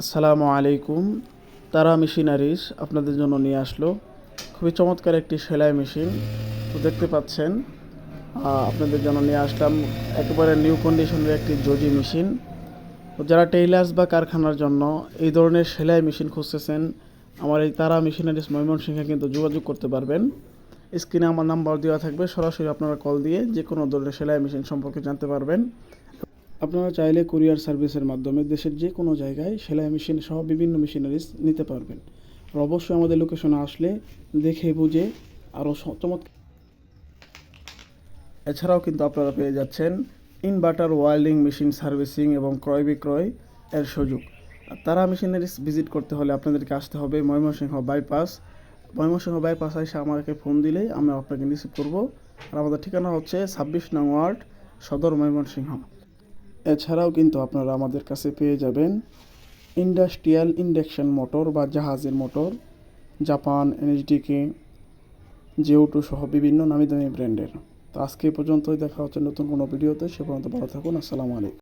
আসসালামু আলাইকুম। তারা মেশিনারিস আপনাদের জন্য নিয়ে আসলো। খুবই চমৎকার একটি সেলাই মেশিন। তো দেখতে পাচ্ছেন আপনাদের জন্য নিয়ে আসলাম একেবারে নিউ কন্ডিশনের একটি জজি মেশিন। তো যারা টেইলার্স বা কারখানার জন্য এই ধরনের সেলাই মেশিন খুঁজতেছেন, আমার এই তারা মেশিনারিজ ময়মনসিংহে কিন্তু যোগাযোগ করতে পারবেন। স্ক্রিনে আমার নাম্বার দেওয়া থাকবে, সরাসরি আপনারা কল দিয়ে যে কোনো ধরনের সেলাই মেশিন সম্পর্কে জানতে পারবেন। আপনারা চাইলে কুরিয়ার সার্ভিসের মাধ্যমে দেশের যে কোনো জায়গায় সেলাই মেশিন সহ বিভিন্ন মেশিনারিজ নিতে পারবেন। আর অবশ্যই আমাদের লোকেশনে আসলে দেখে বুঝে আরও চমৎকার এছাড়াও কিন্তু আপনারা পেয়ে যাচ্ছেন ইনভার্টার ওয়েল্ডিং মেশিন সার্ভিসিং এবং ক্রয় বিক্রয় এর সুযোগ। তারা মেশিনারিজ ভিজিট করতে হলে আপনাদেরকে আসতে হবে ময়মনসিংহ বাইপাস। ময়মনসিংহ বাইপাস এসে আমাকে ফোন দিলেই আমি আপনাকে রিসিভ করব। আর আমাদের ঠিকানা হচ্ছে ছাব্বিশ নং ওয়ার্ড সদর ময়মনসিংহ। এছাড়াও কিন্তু আপনারা আমাদের কাছে পেয়ে যাবেন ইন্ডাস্ট্রিয়াল ইন্ডাকশন মোটর বা জাহাজের মোটর, জাপান, এনএইচডিকে, জিওটু সহ বিভিন্ন নামি দামি ব্র্যান্ডের। তো আজকে পর্যন্তই, দেখা হচ্ছে নতুন কোনো ভিডিওতে, সে পর্যন্ত ভালো থাকুন, আসসালামু আলাইকুম।